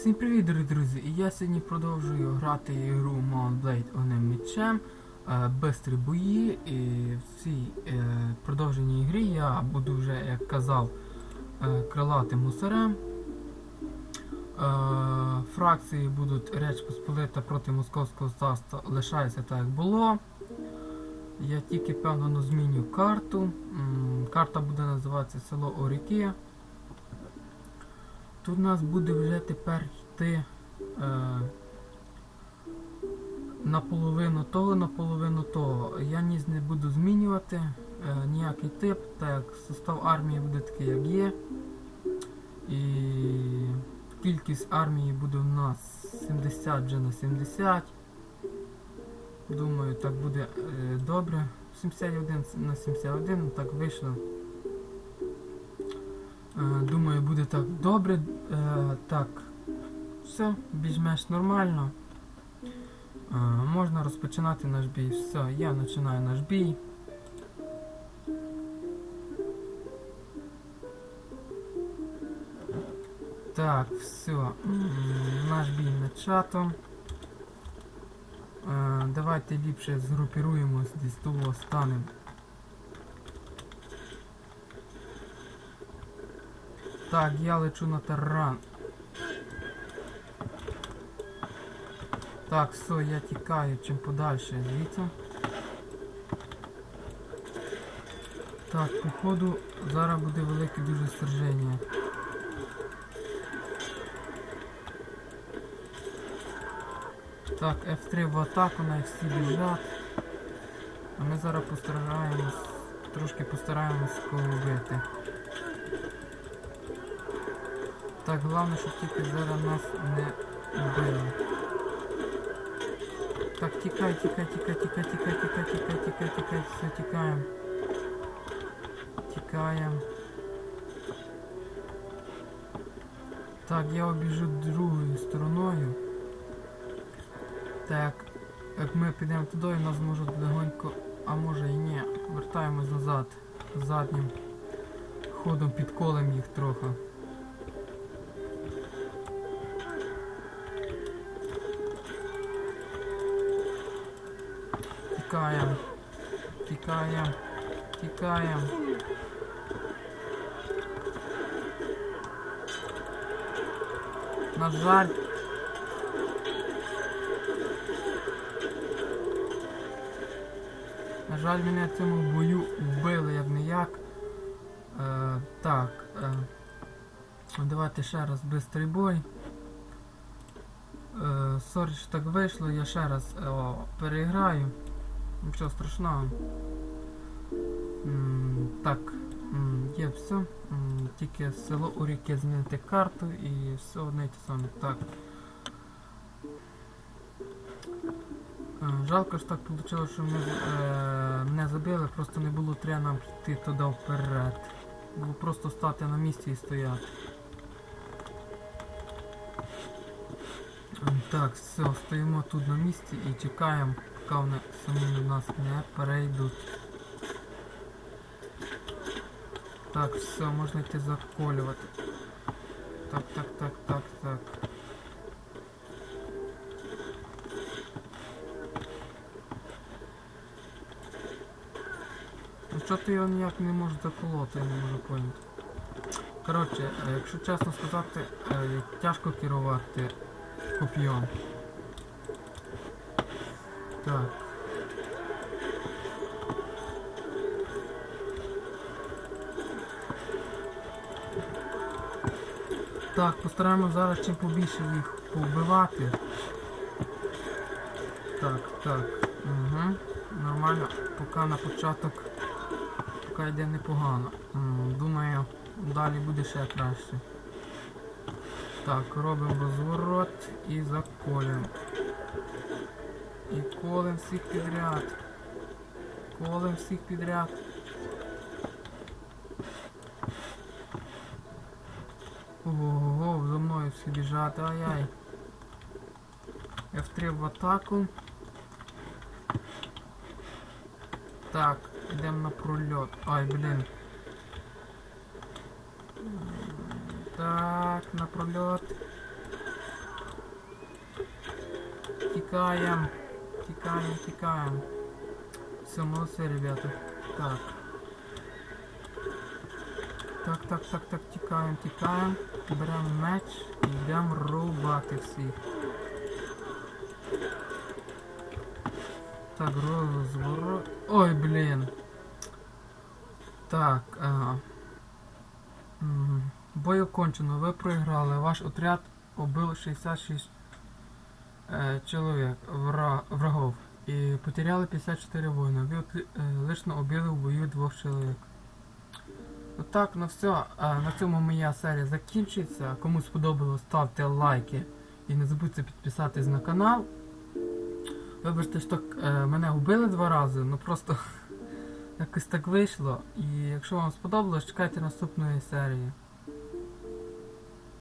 Всім привіт, дорогі друзі! І я сьогодні продовжую грати ігру Mount Blade Огнем мечем, е, бистрі бої. І в цій е, продовженій грі я буду вже, як казав, е, крилатим мусорем. Е, фракції будуть Реч Посполита проти Московського царства лишається так, як було. Я тільки певно ну, зміню карту. Карта буде називатися Село Оріки. Тут у нас буде вже тепер йти е, наполовину того, наполовину того. Я ніс не буду змінювати е, ніякий тип, так состав армії буде такий, як є. І кількість армії буде у нас 70 вже на 70. Думаю, так буде е, добре. 71 на 71, так вийшло. Е, Думаю, буде так добре. Е, Так, все, більш-менш нормально. Е, Можна розпочинати наш бій. Все, я починаю наш бій. Так, все. Наш бій начато. Давайте ліпше згрупіруємось, десь того станемо. Так, я лечу на таран. Так, все, я тікаю чим подальше звідси. Так, походу зараз буде велике дуже серження. Так, F3 в атаку, на всі біжать. А ми зараз постараємось, трошки постараємось кого вбити. Так, головне, щоб тільки зараз нас не вбили. Так, тікай, тікай, тікай, тікай, тікай, тікай, тікай, тікай, тікай, все, тікаємо. Тікаємо. Так, я обіжу другою стороною. Так, як ми підемо туди, нас можуть легонько, а може і ні, вертаємось назад заднім ходом підколем їх трохи. Тікаємо. Тікаємо. Тікаємо. На жаль. На жаль, мене в цьому бою вбили як не як. Е, так. Е, давайте ще раз бистрий бой. Е, сорі, що так вийшло, я ще раз е, о, переіграю. Нічого страшного. Так, є все. Тільки село Уріки змінити карту і все одне те саме. Так. Е, Жалко ж так вийшло, що ми е, мене забили, просто не було треба нам йти туди вперед. Було просто стати на місці і стояти. Так, все, стоїмо тут на місці і чекаємо, поки вони самі на нас не перейдуть. Так, все, можна йти заколювати. Так, так, так, так, так. Ну що ти його ніяк не можеш заколоти, я не можу поняти. Коротше, е, якщо чесно сказати, е, тяжко керувати коп'єм. Так. Так, постараємося зараз чим побільше їх повбивати. Так, так. Угу. Нормально. Поки на початок поки йде непогано. Думаю, далі буде ще краще. Так, робимо розворот і заколюємо. І колем всіх підряд. Колем всіх підряд. Ого, за мною всі біжать, ай-яй. F3 в атаку. Так, йдемо на прольот. Ай, блін. Так, на прольот. Тікаємо. Тікаємо, тікаємо. Все, молодці, ребята. Так. Так, так, так, так, тікаємо, тікаємо. Беремо меч і йдемо рубати всіх. Так, розворот. Ой, блін. Так, ага. Мгм. Бой окончено, ви проіграли. Ваш отряд убив 66 е, чоловік вра, врагов і потеряли 54 воїна. Ви е, лично убили в бою двох чоловік. Отак, ну все. А, на цьому моя серія закінчується. Кому сподобалось, ставте лайки і не забудьте підписатись на канал. Вибачте, що е, мене вбили два рази, ну просто якось так вийшло. І якщо вам сподобалось, чекайте наступної серії.